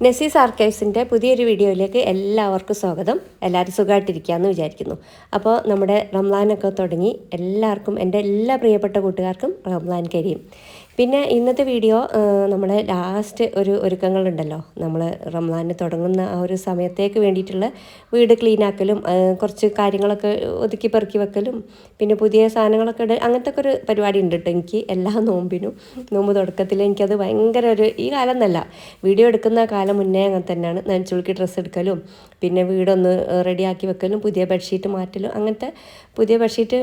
നെസീസ് ആർക്കൈവ്സിന്റെ പുതിയൊരു വീഡിയോയിലേക്ക് എല്ലാവർക്കും സ്വാഗതം. എല്ലാവരും സുഖമായിട്ടിരിക്കുകയെന്ന് വിചാരിക്കുന്നു. അപ്പോൾ നമ്മുടെ റംലാനൊക്കെ തുടങ്ങി എല്ലാവർക്കും എന്റെ എല്ലാ പ്രിയപ്പെട്ട കൂട്ടുകാർക്കും റംലാൻ കരീം. പിന്നെ ഇന്നത്തെ വീഡിയോ നമ്മുടെ ലാസ്റ്റ് ഒരു ഒരുക്കങ്ങളുണ്ടല്ലോ. നമ്മൾ റംലാന് തുടങ്ങുന്ന ആ ഒരു സമയത്തേക്ക് വേണ്ടിയിട്ടുള്ള വീട് ക്ലീനാക്കലും കുറച്ച് കാര്യങ്ങളൊക്കെ ഒതുക്കി പെറുക്കി വെക്കലും പിന്നെ പുതിയ സാധനങ്ങളൊക്കെ ഇട അങ്ങനത്തെ ഒക്കെ ഒരു പരിപാടി ഉണ്ട് കേട്ടോ എനിക്ക്. എല്ലാ നോമ്പിനും നോമ്പ് തുടക്കത്തിൽ എനിക്കത് ഭയങ്കര ഒരു ഈ കാലം എന്നല്ല വീഡിയോ എടുക്കുന്ന കാലം മുന്നേ അങ്ങനെ തന്നെയാണ്. നനച്ചുളുക്കി ഡ്രസ്സ് എടുക്കലും പിന്നെ വീടൊന്ന് റെഡിയാക്കി വെക്കലും പുതിയ ബെഡ്ഷീറ്റ് മാറ്റലും അങ്ങനത്തെ പുതിയ ബെഡ്ഷീറ്റ്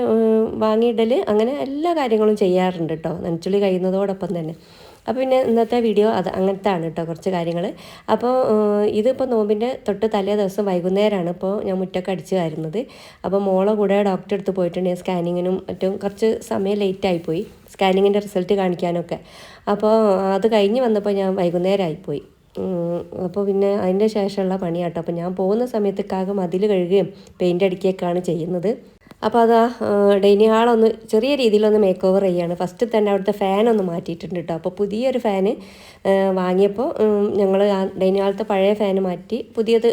വാങ്ങിയിടൽ അങ്ങനെ എല്ലാ കാര്യങ്ങളും ചെയ്യാറുണ്ട് കേട്ടോ നനച്ചുള്ളി കഴിയുന്നതോടൊപ്പം തന്നെ. അപ്പോൾ പിന്നെ ഇന്നത്തെ വീഡിയോ അത് അങ്ങനത്തെ ആണ് കേട്ടോ കുറച്ച് കാര്യങ്ങൾ അപ്പോൾ ഇതിപ്പോൾ നോമ്പിന്റെ തൊട്ട് തലേ ദിവസം വൈകുന്നേരമാണ് ഇപ്പോൾ ഞാൻ മുറ്റൊക്കെ അടിച്ചു വരുന്നത്. അപ്പോൾ മോളെ കൂടെ ഡോക്ടറെ അടുത്ത് പോയിട്ടുണ്ട് സ്കാനിങ്ങിനും മറ്റും കുറച്ച് സമയം ലേറ്റായിപ്പോയി സ്കാനിങ്ങിന്റെ റിസൾട്ട് കാണിക്കാനൊക്കെ. അപ്പോൾ അത് കഴിഞ്ഞ് വന്നപ്പോൾ ഞാൻ വൈകുന്നേരമായിപ്പോയി അപ്പോൾ പിന്നെ അതിന്റെ ശേഷമുള്ള പണിയാട്ടോ. അപ്പോൾ ഞാൻ പോകുന്ന സമയത്ത് കാക മതിൽ കഴുകുകയും പെയിന്റ് അടിക്കുകയൊക്കെയാണ് ചെയ്യുന്നത്. അപ്പോൾ അതാ ഡൈനിങ് ഹാളൊന്ന് ചെറിയ രീതിയിലൊന്ന് മേക്ക് ഓവർ ചെയ്യാണ്. ഫസ്റ്റ് തന്നെ അവിടുത്തെ ഫാനൊന്ന് മാറ്റിയിട്ടുണ്ട് കേട്ടോ. അപ്പോൾ പുതിയൊരു ഫാന് വാങ്ങിയപ്പോൾ ഞങ്ങൾ ഡൈനിങ് ഹാളത്തെ പഴയ ഫാന് മാറ്റി പുതിയത്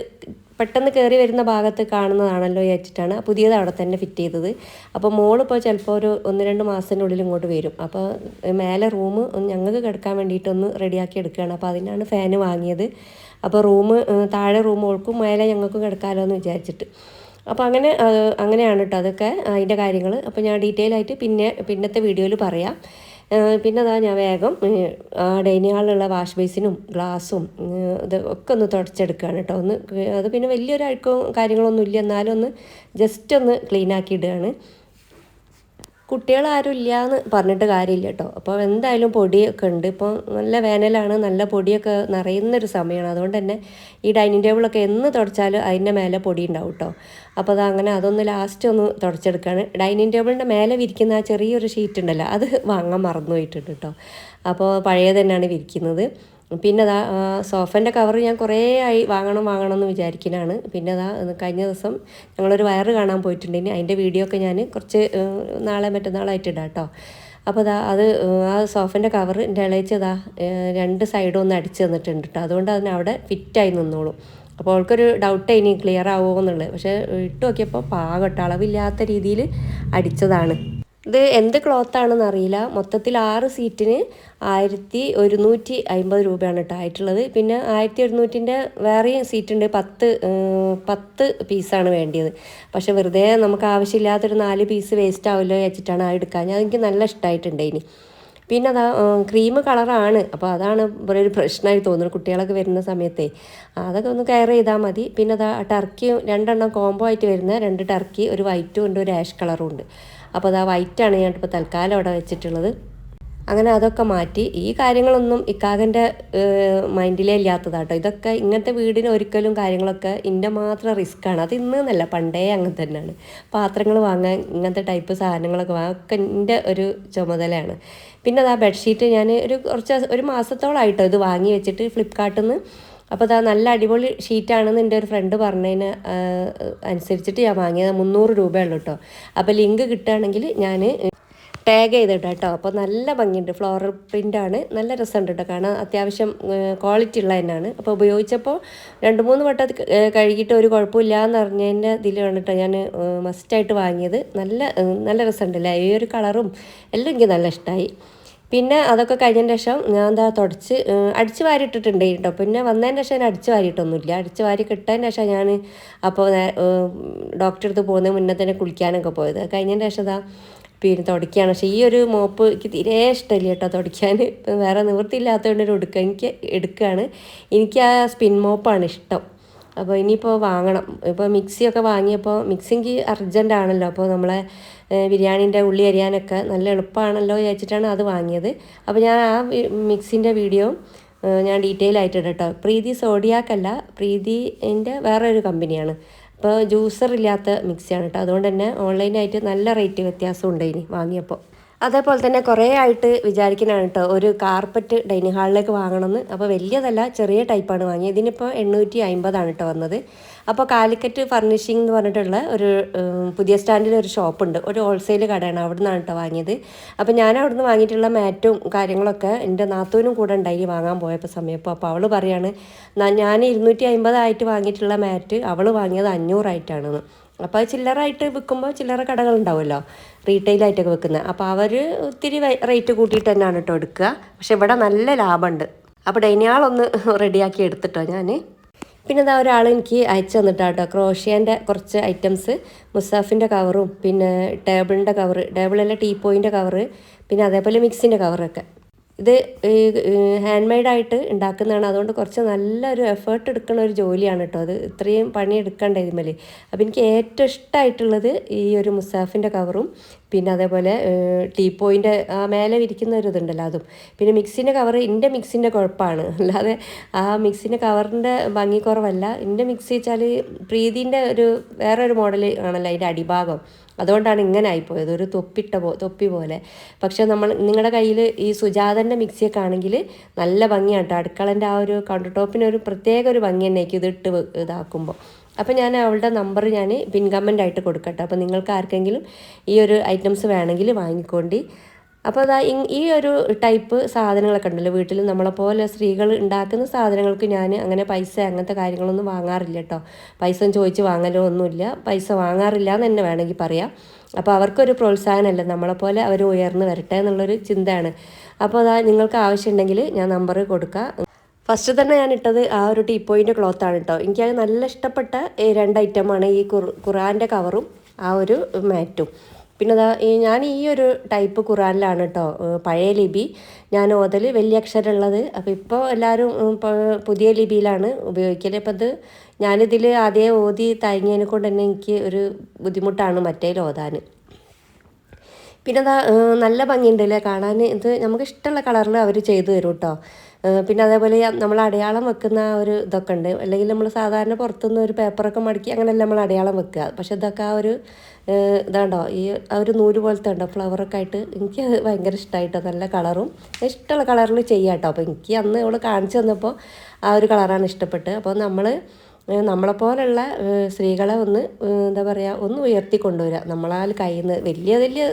പെട്ടെന്ന് കയറി വരുന്ന ഭാഗത്ത് കാണുന്നതാണല്ലോ വിചാരിച്ചിട്ടാണ് പുതിയത് അവിടെ തന്നെ ഫിറ്റ് ചെയ്തത്. അപ്പോൾ മോളിപ്പോൾ ചിലപ്പോൾ ഒരു ഒന്ന് രണ്ട് മാസത്തിനുള്ളിൽ ഇങ്ങോട്ട് വരും. അപ്പോൾ മേലെ റൂം ഞങ്ങൾക്ക് കിടക്കാൻ വേണ്ടിയിട്ടൊന്ന് റെഡിയാക്കി എടുക്കുകയാണ്. അപ്പോൾ അതിനാണ് ഫാന് വാങ്ങിയത്. അപ്പോൾ റൂം താഴെ റൂം ഓൾക്കും മേലെ ഞങ്ങൾക്കും കിടക്കാമല്ലോ എന്ന് വിചാരിച്ചിട്ട്. അപ്പോൾ അങ്ങനെ അങ്ങനെയാണ് കേട്ടോ അതൊക്കെ അതിന്റെ കാര്യങ്ങൾ. അപ്പോൾ ഞാൻ ഡീറ്റെയിൽ ആയിട്ട് പിന്നെ പിന്നത്തെ വീഡിയോയിൽ പറയാം. പിന്നെ അതാ ഞാൻ വേഗം ആ ഡൈനിങ് ഹാളിലുള്ള വാഷ് ബേസിനും ഗ്ലാസും ഇത് ഒക്കെ ഒന്ന് തുടച്ചെടുക്കുകയാണ് കേട്ടോ ഒന്ന് അത് പിന്നെ വലിയൊരു അഴുക്കും കാര്യങ്ങളൊന്നും ഇല്ല എന്നാലും ഒന്ന് ജസ്റ്റ് ഒന്ന് ക്ലീൻ ആക്കി ഇടുകയാണ്. കുട്ടികളാരും ഇല്ല എന്ന് പറഞ്ഞിട്ട് കാര്യമില്ല കേട്ടോ അപ്പോൾ എന്തായാലും പൊടിയൊക്കെ ഉണ്ട്. ഇപ്പോൾ നല്ല വേനലാണ്. നല്ല പൊടിയൊക്കെ നിറയുന്നൊരു സമയമാണ് അതുകൊണ്ട് തന്നെ ഈ ഡൈനിങ് ടേബിളൊക്കെ എന്ന് തുടച്ചാലും അതിന്റെ മേലെ പൊടി ഉണ്ടാവും കേട്ടോ അപ്പോൾ അത് അങ്ങനെ അതൊന്ന് ലാസ്റ്റ് ഒന്ന് തുടച്ചെടുക്കുകയാണ് ഡൈനിങ് ടേബിളിന്റെ മേലെ വിരിക്കുന്ന ആ ചെറിയൊരു ഷീറ്റ് ഉണ്ടല്ലോ അത് വാങ്ങാൻ മറന്നു പോയിട്ടുണ്ട് കേട്ടോ അപ്പോൾ പഴയ തന്നെയാണ് വിരിക്കുന്നത്. പിന്നെ അതാ സോഫന്റെ കവർ ഞാൻ കുറേ ആയി വാങ്ങണം വാങ്ങണം എന്ന് വിചാരിക്കുന്നതാണ് പിന്നെ അതാ കഴിഞ്ഞ ദിവസം ഞങ്ങളൊരു വയറ് കാണാൻ പോയിട്ടുണ്ടെങ്കിൽ അതിന്റെ വീഡിയോ ഒക്കെ ഞാൻ കുറച്ച് നാളെ മറ്റന്നാളായിട്ട് ഇടാം കേട്ടോ അപ്പോൾ അതാ അത് ആ സോഫന്റെ കവർ എന്റെ ഇളയിച്ചതാ രണ്ട് സൈഡും ഒന്ന് അടിച്ച് തന്നിട്ടുണ്ട് കേട്ടോ അതുകൊണ്ട് അതിന് അവിടെ ഫിറ്റായി നിന്നോളും. അപ്പോൾ അവൾക്കൊരു ഡൗട്ട് ഇനി ക്ലിയർ ആവുമോ എന്നുള്ളത്. പക്ഷേ ഇട്ട് നോക്കിയപ്പോൾ പാകട്ടോ അളവില്ലാത്ത രീതിയിൽ അടിച്ചതാണ്. ഇത് എന്ത് ക്ലോത്താണെന്ന് അറിയില്ല. മൊത്തത്തിൽ ആറ് സീറ്റിന് ആയിരത്തി ഒരുന്നൂറ്റി അമ്പത് രൂപയാണ് കേട്ടോ ആയിട്ടുള്ളത്. പിന്നെ ആയിരത്തി ഒരുന്നൂറ്റിന്റെ വേറെയും സീറ്റുണ്ട്. പത്ത് പത്ത് പീസാണ് വേണ്ടിയത്. പക്ഷെ വെറുതെ നമുക്ക് ആവശ്യമില്ലാത്തൊരു നാല് പീസ് വേസ്റ്റ് ആവുമല്ലോ വെച്ചിട്ടാണ് ആ എടുക്കാൻ അതെനിക്ക് നല്ല ഇഷ്ടമായിട്ടുണ്ട് ഇനി. പിന്നെ അതാ ക്രീം കളറാണ്. അപ്പോൾ അതാണ് ഇവിടെ ഒരു പ്രശ്നമായി തോന്നുന്നത്. കുട്ടികളൊക്കെ വരുന്ന സമയത്തെ. അതൊക്കെ ഒന്ന് കെയർ ചെയ്താൽ മതി. പിന്നെ അതാ ടർക്കി രണ്ടെണ്ണം കോംബോ ആയിട്ട് വരുന്ന രണ്ട് ടർക്കി ഒരു വൈറ്റും ഉണ്ട് ഒരു ആഷ് കളറും ഉണ്ട്. അപ്പോൾ അതാ വൈറ്റാണ് ഞാൻ ഇപ്പോൾ തൽക്കാലം അവിടെ വെച്ചിട്ടുള്ളത്. അങ്ങനെ അതൊക്കെ മാറ്റി. ഈ കാര്യങ്ങളൊന്നും ഇക്കാകന്റെ മൈൻഡിലേ ഇല്ലാത്തതാട്ടോ ഇതൊക്കെ ഇങ്ങനത്തെ വീടിന് ഒരിക്കലും കാര്യങ്ങളൊക്കെ ഇന്റെ മാത്രം റിസ്ക്കാണ് അത് ഇന്ന് എന്നല്ല പണ്ടേ അങ്ങനെ തന്നെയാണ്. പാത്രങ്ങൾ വാങ്ങാൻ ഇങ്ങനത്തെ ടൈപ്പ് സാധനങ്ങളൊക്കെ വാങ്ങാൻ ഒക്കെ എന്റെ ഒരു ചുമതലയാണ്. പിന്നെ അത് ആ ബെഡ്ഷീറ്റ് ഞാൻ ഒരു കുറച്ച് ഒരു മാസത്തോളമായിട്ടോ ഇത് വാങ്ങി വെച്ചിട്ട് ഫ്ലിപ്കാർട്ടിൽ നിന്ന് അപ്പോൾ അതാ നല്ല അടിപൊളി ഷീറ്റാണെന്ന് എന്റെ ഒരു ഫ്രണ്ട് പറഞ്ഞതിന് അനുസരിച്ചിട്ട് ഞാൻ വാങ്ങിയത് മുന്നൂറ് രൂപയുള്ളൂ കേട്ടോ അപ്പോൾ ലിങ്ക് കിട്ടുകയാണെങ്കിൽ ഞാൻ ടാഗ് ചെയ്തിട്ട് കേട്ടോ അപ്പോൾ നല്ല ഭംഗിയുണ്ട് ഫ്ലോറൽ പ്രിന്റാണ് നല്ല രസമുണ്ട് കേട്ടോ കാരണം അത്യാവശ്യം ക്വാളിറ്റി ഉള്ള തന്നെയാണ്. അപ്പോൾ ഉപയോഗിച്ചപ്പോൾ രണ്ട് മൂന്ന് വട്ടം കഴുകിയിട്ട് ഒരു കുഴപ്പമില്ല എന്ന് പറഞ്ഞതിന്റെ ഇതിലാണ് കേട്ടോ ഞാൻ മസ്റ്റായിട്ട് വാങ്ങിയത്. നല്ല നല്ല രസമുണ്ടല്ലേ ഈ ഒരു കളറും എല്ലാം എനിക്ക് നല്ല ഇഷ്ടമായി പിന്നെ അതൊക്കെ കഴിഞ്ഞതിന് ശേഷം ഞാൻ എന്താ തുടച്ച് അടിച്ച് വാരിയിട്ടിട്ടുണ്ട് കേട്ടോ. പിന്നെ വന്നതിന് ശേഷം ഞാൻ അടിച്ച് വാരിയിട്ടൊന്നുമില്ല. അടിച്ച് വാരി കിട്ടതിന് ശേഷം ഞാൻ അപ്പോൾ ഡോക്ടറെ അടുത്ത് പോകുന്നതിന് മുന്നേ തന്നെ കുളിക്കാനൊക്കെ പോയത്. കഴിഞ്ഞതിന് ശേഷം ഇതാ പിന്നെ തുടക്കുകയാണ് പക്ഷേ ഈ ഒരു മോപ്പ് എനിക്ക് തീരെ ഇഷ്ടമില്ല കേട്ടോ തുടയ്ക്കാൻ. വേറെ നിവൃത്തിയില്ലാത്തതുകൊണ്ട് ഒരു എടുക്കുക എനിക്ക് എടുക്കുകയാണ് എനിക്ക് ആ സ്പിൻ മോപ്പാണ് ഇഷ്ടം. അപ്പോൾ ഇനിയിപ്പോൾ വാങ്ങണം. ഇപ്പോൾ മിക്സിയൊക്കെ വാങ്ങിയപ്പോൾ മിക്സിക്ക് അർജന്റ് ആണല്ലോ. അപ്പോൾ നമ്മളെ ബിരിയാണീന്റെ ഉള്ളി അരിയാനൊക്കെ നല്ല എളുപ്പമാണല്ലോ വിചാരിച്ചിട്ടാണ് അത് വാങ്ങിയത്. അപ്പോൾ ഞാൻ ആ മിക്സിന്റെ വീഡിയോ ഞാൻ ഡീറ്റെയിൽ ആയിട്ട് കേട്ടോ പ്രീതി സോഡിയാക്കല്ല പ്രീതിന്റെ വേറൊരു കമ്പനിയാണ്. അപ്പോൾ ജ്യൂസർ ഇല്ലാത്ത മിക്സിയാണ് കേട്ടോ അതുകൊണ്ട് തന്നെ ഓൺലൈനായിട്ട് നല്ല റേറ്റ് വ്യത്യാസം ഇനി വാങ്ങിയപ്പോൾ അതേപോലെ തന്നെ കുറേ ആയിട്ട് വിചാരിക്കുന്നതാണ് കേട്ടോ. ഒരു കാർപ്പറ്റ് ഡൈനിങ് ഹാളിലേക്ക് വാങ്ങണമെന്ന്. അപ്പോൾ വലിയതല്ല ചെറിയ ടൈപ്പാണ് വാങ്ങിയത്. ഇതിനിപ്പോൾ എണ്ണൂറ്റി അമ്പതാണ് കേട്ടോ വന്നത്. അപ്പോൾ കാലിക്കറ്റ് ഫർണിഷിംഗ് എന്ന് പറഞ്ഞിട്ടുള്ള ഒരു പുതിയ സ്റ്റാൻഡിൽ ഒരു ഷോപ്പുണ്ട് ഒരു ഹോൾസെയിൽ കടയാണ് അവിടെ നിന്നാണ് കേട്ടോ വാങ്ങിയത്. അപ്പോൾ ഞാൻ അവിടുന്ന് വാങ്ങിയിട്ടുള്ള മാറ്റും കാര്യങ്ങളൊക്കെ എന്റെ നാത്തൂനും കൂടെ ഉണ്ടായി വാങ്ങാൻ പോയപ്പോൾ സമയപ്പോൾ അപ്പോൾ അവൾ പറയാണ് ഞാൻ ഇരുന്നൂറ്റി അമ്പതായിട്ട് വാങ്ങിയിട്ടുള്ള മാറ്റ് അവൾ വാങ്ങിയത് അഞ്ഞൂറായിട്ടാണെന്ന്. അപ്പോൾ ചില്ലറായിട്ട് വിൽക്കുമ്പോൾ ചില്ലറ കടകൾ ഉണ്ടാവുമല്ലോ റീറ്റെയിലായിട്ടൊക്കെ വെക്കുന്നത് അപ്പോൾ അവർ ഒത്തിരി റേറ്റ് കൂട്ടിയിട്ട് തന്നെയാണ് കേട്ടോ എടുക്കുക. പക്ഷെ ഇവിടെ നല്ല ലാഭമുണ്ട്. അപ്പോൾ ഡൈനിയാളൊന്ന് റെഡിയാക്കി എടുത്തിട്ടോ ഞാൻ പിന്നെ ഇതാ ഒരാൾ എനിക്ക് അയച്ചു തന്നിട്ടാട്ടോ ക്രോഷ്യേന്റെ കുറച്ച് ഐറ്റംസ് മുസാഫിന്റെ കവറും പിന്നെ ടേബിളിന്റെ കവറ് ടേബിളിലെ ടീ പോയിന്റെ കവറ് പിന്നെ അതേപോലെ മിക്സിന്റെ കവറൊക്കെ. ഇത് ഹാൻഡ് മെയ്ഡായിട്ട് ഉണ്ടാക്കുന്നതാണ്. അതുകൊണ്ട് കുറച്ച് നല്ലൊരു എഫേർട്ട് എടുക്കുന്ന ഒരു ജോലിയാണ് കേട്ടോ അത്. ഇത്രയും പണി എടുക്കണ്ട ഇതിന്മേൽ അപ്പോൾ എനിക്ക് ഏറ്റവും ഇഷ്ടമായിട്ടുള്ളത് ഈ ഒരു മുസാഫിന്റെ കവറും പിന്നെ അതേപോലെ ടീ പോയിന്റെ ആ മേലെ ഇരിക്കുന്ന ഒരു ഇതുണ്ടല്ലോ അതും. പിന്നെ മിക്സിന്റെ കവർ എന്റെ മിക്സിന്റെ കുഴപ്പമാണ് അല്ലാതെ ആ മിക്സിന്റെ കവറിന്റെ ഭംഗി കുറവല്ല. എന്റെ മിക്സി വെച്ചാൽ പ്രീതിന്റെ ഒരു വേറൊരു മോഡൽ ആണല്ലോ അതിന്റെ അടിഭാഗം. അതുകൊണ്ടാണ് ഇങ്ങനെ ആയിപ്പോയത്. ഒരു തൊപ്പിട്ട പോ തൊപ്പി പോലെ. പക്ഷേ നമ്മൾ നിങ്ങളുടെ കയ്യിൽ ഈ സുജാതന്റെ മിക്സിയൊക്കെ ആണെങ്കിൽ നല്ല ഭംഗിയാണ് കേട്ടോ. അടുക്കളന്റെ ആ ഒരു കൗണ്ടർ ടോപ്പിന് ഒരു പ്രത്യേക ഒരു ഭംഗി തന്നെ ഇതിട്ട് വെ- ഇതാക്കുമ്പോൾ അപ്പോൾ ഞാൻ അവളുടെ നമ്പർ ഞാൻ പിൻ കമന്റ് ആയിട്ട് കൊടുക്കട്ടെ. അപ്പോൾ നിങ്ങൾക്ക് ആർക്കെങ്കിലും ഈ ഒരു ഐറ്റംസ് വേണമെങ്കിൽ വാങ്ങിക്കൊണ്ടി. അപ്പോൾ അതാ ഈ ഒരു ടൈപ്പ് സാധനങ്ങളൊക്കെ ഉണ്ടല്ലോ വീട്ടിൽ നമ്മളെ പോലെ സ്ത്രീകൾ ഉണ്ടാക്കുന്ന സാധനങ്ങൾക്ക് ഞാൻ അങ്ങനെ പൈസ അങ്ങനത്തെ കാര്യങ്ങളൊന്നും വാങ്ങാറില്ല കേട്ടോ പൈസ ചോദിച്ച് വാങ്ങലോ ഒന്നുമില്ല. പൈസ വാങ്ങാറില്ല എന്ന് തന്നെ വേണമെങ്കിൽ പറയാം. അപ്പോൾ അവർക്കൊരു പ്രോത്സാഹനമല്ല. നമ്മളെപ്പോലെ അവർ ഉയർന്നു വരട്ടെ എന്നുള്ളൊരു ചിന്തയാണ്. അപ്പോൾ അതാ നിങ്ങൾക്ക് ആവശ്യമുണ്ടെങ്കിൽ ഞാൻ നമ്പർ കൊടുക്കാം. ഫസ്റ്റ് തന്നെ ഞാൻ ഇട്ടത് ആ ഒരു ടീ പോയിന്റെ ആണ് കേട്ടോ എനിക്കത് നല്ല ഇഷ്ടപ്പെട്ട രണ്ട് ഐറ്റമാണ് ഈ ഖുറാന്റെ കവറും ആ ഒരു മാറ്റും പിന്നെ ഈ ഞാൻ ഈ ഒരു ടൈപ്പ് ഖുറാനിലാണ് കേട്ടോ പഴയ ലിപി. ഞാൻ ഓതൽ വലിയ അക്ഷരമുള്ളത്. അപ്പോൾ ഇപ്പോൾ എല്ലാവരും പുതിയ ലിപിയിലാണ് ഉപയോഗിക്കൽ അപ്പോൾ അത് ഞാനിതിൽ ആദ്യം ഓതി തയങ്ങിയതിനെ കൊണ്ട് തന്നെ എനിക്ക് ഒരു ബുദ്ധിമുട്ടാണ് മറ്റേ ഓതാൻ. പിന്നെ അതാ നല്ല ഭംഗിയുണ്ടല്ലേ കാണാൻ. ഇത് നമുക്ക് ഇഷ്ടമുള്ള കളറിൽ അവർ ചെയ്തു തരും കേട്ടോ പിന്നെ അതേപോലെ നമ്മൾ അടയാളം വെക്കുന്ന ഒരു ഇതൊക്കെ ഉണ്ട്. അല്ലെങ്കിൽ നമ്മൾ സാധാരണ പുറത്തുനിന്ന് ഒരു പേപ്പറൊക്കെ മടക്കി അങ്ങനെയല്ല നമ്മൾ അടയാളം വെക്കുക. പക്ഷെ ഇതൊക്കെ ആ ഒരു ഇതാണ്ടോ ഈ ആ ഒരു നൂൽ പോലത്തെ ഉണ്ടോ ഫ്ലവറൊക്കെ ആയിട്ട് എനിക്ക് ഭയങ്കര ഇഷ്ടമായിട്ടോ നല്ല കളറും. ഇഷ്ടമുള്ള കളറിൽ ചെയ്യാം കേട്ടോ. അപ്പോൾ എനിക്ക് അന്ന് അവൾ കാണിച്ചു തന്നപ്പോൾ ആ ഒരു കളറാണ് ഇഷ്ടപ്പെട്ടത്. അപ്പോൾ നമ്മൾ നമ്മളെപ്പോലുള്ള സ്ത്രീകളെ ഒന്ന് എന്താ പറയുക ഒന്ന് ഉയർത്തി കൊണ്ടുവരിക നമ്മളാൽ കയ്യിൽ നിന്ന് വലിയ വലിയ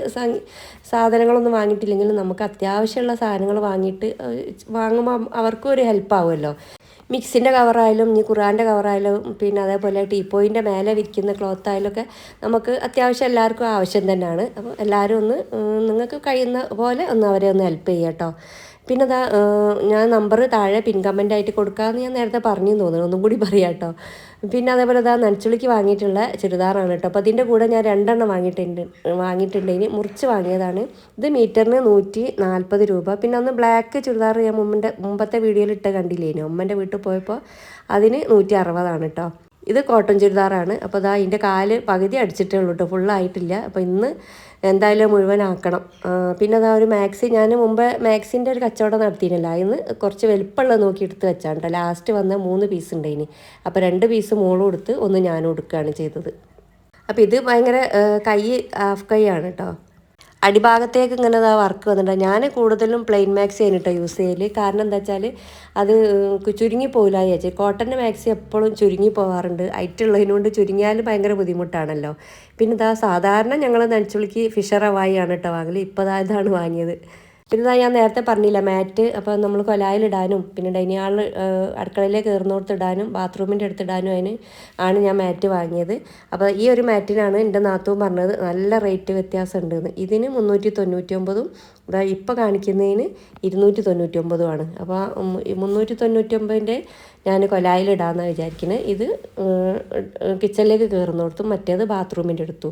സാധനങ്ങളൊന്നും വാങ്ങിയിട്ടില്ലെങ്കിലും നമുക്ക് അത്യാവശ്യമുള്ള സാധനങ്ങൾ വാങ്ങിയിട്ട് വാങ്ങുമ്പോൾ അവർക്കും ഒരു ഹെൽപ്പ് ആവുമല്ലോ മിക്സിന്റെ കവറായാലും ഇനി ഖുറാന്റെ കവറായാലും പിന്നെ അതേപോലെ ടീപ്പോയിന്റെ മേലെ വിരിക്കുന്ന ക്ലോത്ത് ആയാലും ഒക്കെ നമുക്ക് അത്യാവശ്യം എല്ലാവർക്കും ആവശ്യം തന്നെയാണ്. അപ്പോൾ എല്ലാവരും ഒന്ന് നിങ്ങൾക്ക് കഴിയുന്ന പോലെ ഒന്ന് അവരെ ഒന്ന് ഹെൽപ്പ് ചെയ്യാം കേട്ടോ. പിന്നെ അതാ ഞാൻ നമ്പർ താഴെ പിൻ കമന്റ് ആയിട്ട് കൊടുക്കാമെന്ന് ഞാൻ നേരത്തെ പറഞ്ഞു തോന്നുന്നു. ഒന്നും കൂടി പറയാം കേട്ടോ. പിന്നെ അതേപോലെ അതാ നനച്ചുളിക്ക് വാങ്ങിയിട്ടുള്ള ചുരിദാറാണ് കേട്ടോ. അപ്പോൾ അതിന്റെ കൂടെ ഞാൻ രണ്ടെണ്ണം വാങ്ങിയിട്ടുണ്ട് വാങ്ങിയിട്ടുണ്ട്. ഇനി മുറിച്ച് വാങ്ങിയതാണ്. ഇത് മീറ്ററിന് നൂറ്റി നാൽപ്പത് രൂപ. പിന്നെ ഒന്ന് ബ്ലാക്ക് ചുരിദാർ ഞാൻ മുമ്പിന്റെ മുമ്പത്തെ വീഡിയോയിൽ ഇട്ട് കണ്ടില്ലേനു? ഉമ്മന്റെ വീട്ടിൽ പോയപ്പോൾ അതിന് നൂറ്റി അറുപതാണ് കേട്ടോ. ഇത് കോട്ടൺ ചുരിദാറാണ്. അപ്പോൾ അതാ ഇതിന്റെ കാൽ പകുതി അടിച്ചിട്ടേ ഉള്ളൂ കേട്ടോ ഫുള്ളായിട്ടില്ല അപ്പോൾ ഇന്ന് എന്തായാലും മുഴുവനാക്കണം. പിന്നെ അതാ ഒരു മാക്സി. ഞാൻ മുമ്പ് മാക്സിന്റെ ഒരു കച്ചവടം നടത്തിയിരുന്നില്ല ഇന്ന് കുറച്ച് വലുപ്പമുള്ളത് നോക്കി എടുത്ത് വെച്ചാണ് കേട്ടോ ലാസ്റ്റ് വന്ന മൂന്ന് പീസ് ഉണ്ട് ഇനി അപ്പോൾ രണ്ട് പീസ് മോളും എടുത്ത് ഒന്ന് ഞാനും എടുക്കുകയാണ് ചെയ്തത്. അപ്പോൾ ഇത് ഭയങ്കര കൈ ഹാഫ് കൈ ആണ് കേട്ടോ അടിഭാഗത്തേക്ക് ഇങ്ങനെ ആ വർക്ക് വന്നിട്ടുണ്ട്. ഞാൻ കൂടുതലും പ്ലെയിൻ മാക്സി ആയിട്ടോ യൂസ് ചെയ്യൽ. കാരണം എന്താ വെച്ചാൽ അത് ചുരുങ്ങി പോകില്ല ചേച്ചി കോട്ടന്റെ മാക്സി എപ്പോഴും ചുരുങ്ങി പോകാറുണ്ട് ഐറ്റുള്ളതിനോണ്ട് ചുരുങ്ങിയാലും ഭയങ്കര ബുദ്ധിമുട്ടാണല്ലോ. പിന്നെ ഇതാ സാധാരണ ഞങ്ങൾ നനച്ചുളിക്ക് ഫിഷറവായി ആണ് കേട്ടോ വാങ്ങൽ ഇപ്പോൾ ഇതാണ് വാങ്ങിയത്. പിന്നെ ഞാൻ നേരത്തെ പറഞ്ഞില്ല മാറ്റ് അപ്പോൾ നമ്മൾ കൊലായിലിടാനും പിന്നെ ഡൈനിങ് ഹാളിൽ അടുക്കളയിലേക്ക് കയറുന്നോടത്തിടാനും ബാത്റൂമിന്റെ അടുത്തിടാനും അതിന് ആണ് ഞാൻ മാറ്റ് വാങ്ങിയത്. അപ്പോൾ ഈ ഒരു മാറ്റിനാണ് എന്റെ നാത്തവും പറഞ്ഞത് നല്ല റേറ്റ് വ്യത്യാസം ഉണ്ടെന്ന് ഇതിന് മുന്നൂറ്റി തൊണ്ണൂറ്റി ഒമ്പതും ഇതാ ഇപ്പോൾ കാണിക്കുന്നതിന് ഇരുന്നൂറ്റി തൊണ്ണൂറ്റി ഒമ്പതുമാണ് അപ്പോൾ മുന്നൂറ്റി തൊണ്ണൂറ്റി ഒമ്പതിന്റെ ഞാൻ കൊലായിലിടാമെന്നാണ് വിചാരിക്കുന്നത് ഇത് കിച്ചണിലേക്ക് കയറുന്നോടത്തും മറ്റേത് ബാത്റൂമിന്റെ അടുത്തു.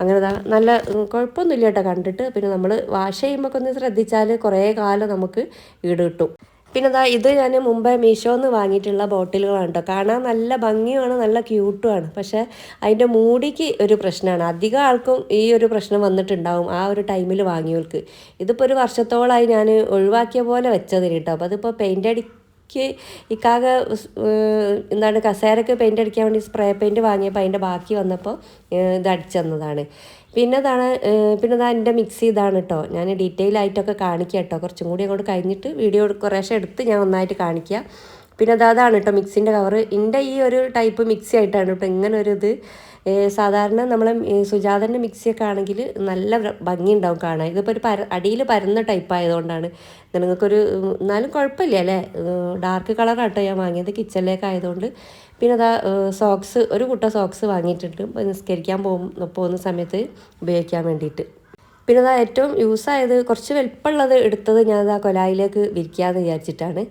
അങ്ങനെ നല്ല കുഴപ്പമൊന്നുമില്ല കേട്ടോ കണ്ടിട്ട്. പിന്നെ നമ്മൾ വാഷ് ചെയ്യുമ്പോൾ ഒന്ന് ശ്രദ്ധിച്ചാൽ കുറേ കാലം നമുക്ക് ഈട് കിട്ടും. പിന്നെ ദാ ഇത് ഞാൻ മുമ്പേ മീഷോന്ന് വാങ്ങിയിട്ടുള്ള ബോട്ടിലുകളാണ് കേട്ടോ കാണാൻ നല്ല ഭംഗിയുമാണ് നല്ല ക്യൂട്ടുമാണ്. പക്ഷേ അതിന്റെ മൂടിക്ക് ഒരു പ്രശ്നമാണ്. അധികം ആൾക്കും ഈ ഒരു പ്രശ്നം വന്നിട്ടുണ്ടാവും ആ ഒരു ടൈമിൽ വാങ്ങിയവർക്ക് ഇതിപ്പോൾ ഒരു വർഷത്തോളമായി ഞാൻ ഒഴിവാക്കിയ പോലെ വെച്ചതിന് കേട്ടോ അപ്പോൾ അതിപ്പോൾ പെയിന്റ് അടി ബാക്കി ഇക്കാകെ എന്താണ് കസേരക്ക് പെയിന്റ് അടിക്കാൻ വേണ്ടി സ്പ്രേ പെയിന്റ് വാങ്ങിയപ്പോൾ അതിന്റെ ബാക്കി വന്നപ്പോൾ ഇത് അടിച്ചെന്നതാണ് പിന്നെ ഏഹ് പിന്നെ ഇതാ എന്റെ മിക്സ് ഇതാണ് കേട്ടോ ഞാൻ ഡീറ്റെയിൽ ആയിട്ടൊക്കെ കാണിക്കാം കേട്ടോ കുറച്ചും കൂടി അങ്ങോട്ട് കഴിഞ്ഞിട്ട് വീഡിയോ കുറേശ്ശെ എടുത്ത് ഞാൻ ഒന്നായിട്ട് കാണിക്കാം. പിന്നെ അത് അതാണ് കേട്ടോ മിക്സിന്റെ കവറ് എന്റെ ഈ ഒരു ടൈപ്പ് മിക്സി ആയിട്ടാണ് കേട്ടോ ഇങ്ങനെ ഒരു ഇത് സാധാരണ നമ്മൾ സുജാതന്റെ മിക്സിയൊക്കെ ആണെങ്കിൽ നല്ല ഭംഗി ഉണ്ടാവും കാണാൻ. ഇതിപ്പോൾ ഒരു പര അടിയിൽ പരന്ന ടൈപ്പ് ആയതുകൊണ്ടാണ്. നിങ്ങൾക്കൊരു എന്നാലും കുഴപ്പമില്ല അല്ലേ? ഡാർക്ക് കളറാട്ടോ ഞാൻ വാങ്ങിയത് കിച്ചണിലേക്ക് ആയതുകൊണ്ട്. പിന്നെ അതാ സോക്സ് ഒരു കുട്ട സോക്സ് വാങ്ങിയിട്ടുണ്ട്. നിസ്കരിക്കാൻ പോകും പോകുന്ന സമയത്ത് ഉപയോഗിക്കാൻ വേണ്ടിയിട്ട്. പിന്നെ അതാ ഏറ്റവും യൂസായത് കുറച്ച് വലിപ്പമുള്ളത് എടുത്തത് ഞാൻ ആ കൊലായിലേക്ക് വിരിക്കാമെന്ന് വിചാരിച്ചിട്ടാണ്.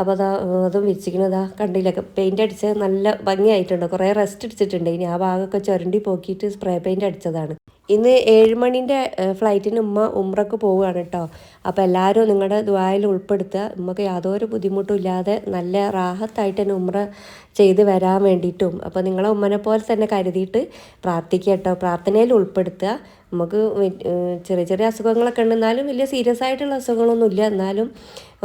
അപ്പോൾ അതാ അതും അതും വിരിച്ചിരിക്കണതാ കണ്ടില്ലൊക്കെ പെയിന്റ് അടിച്ച് നല്ല ഭംഗിയായിട്ടുണ്ട്. കുറേ റെസ്റ്റ് അടിച്ചിട്ടുണ്ട്. ഇനി ആ ഭാഗമൊക്കെ ചുരണ്ടി പോക്കിയിട്ട് സ്പ്രേ പെയിന്റ് അടിച്ചതാണ്. ഇന്ന് ഏഴ് മണിന്റെ ഫ്ലൈറ്റിന് ഉമ്മ ഉമ്രക്ക് പോവുകയാണ് കേട്ടോ. അപ്പോൾ എല്ലാവരും നിങ്ങളുടെ ദ്വായിൽ ഉൾപ്പെടുത്തുക. ഉമ്മക്ക് യാതൊരു ബുദ്ധിമുട്ടും ഇല്ലാതെ നല്ല റാഹത്തായിട്ട് തന്നെ ഉമ്ര ചെയ്ത് വരാൻ വേണ്ടിയിട്ടും. അപ്പോൾ നിങ്ങളെ ഉമ്മനെ പോലെ തന്നെ കരുതിയിട്ട് പ്രാർത്ഥിക്കുക കേട്ടോ. പ്രാർത്ഥനയിൽ ഉൾപ്പെടുത്തുക. നമുക്ക് ചെറിയ ചെറിയ അസുഖങ്ങളൊക്കെ ഉണ്ട്. എന്നാലും വലിയ സീരിയസ് ആയിട്ടുള്ള അസുഖങ്ങളൊന്നും ഇല്ല. എന്നാലും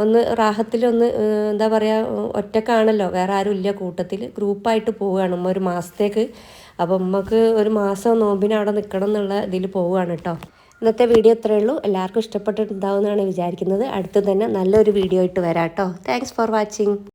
ഒന്ന് റാഹത്തിലൊന്ന് എന്താ പറയുക ഒറ്റക്കാണല്ലോ. വേറെ ആരും ഇല്ല. കൂട്ടത്തിൽ ഗ്രൂപ്പായിട്ട് പോവുകയാണ് ഒരു മാസത്തേക്ക്. അപ്പോൾ ഉമ്മക്ക് ഒരു മാസം നോമ്പിന് അവിടെ നിൽക്കണം എന്നുള്ള ഇതിൽ പോവുകയാണ് കേട്ടോ ഇന്നത്തെ വീഡിയോ ഇത്രയേ ഉള്ളൂ. എല്ലാവർക്കും ഇഷ്ടപ്പെട്ടിട്ടുണ്ടാവുമെന്നാണ് വിചാരിക്കുന്നത്. അടുത്ത് തന്നെ നല്ലൊരു വീഡിയോ ആയിട്ട് വരാം കേട്ടോ താങ്ക്സ് ഫോർ വാച്ചിങ്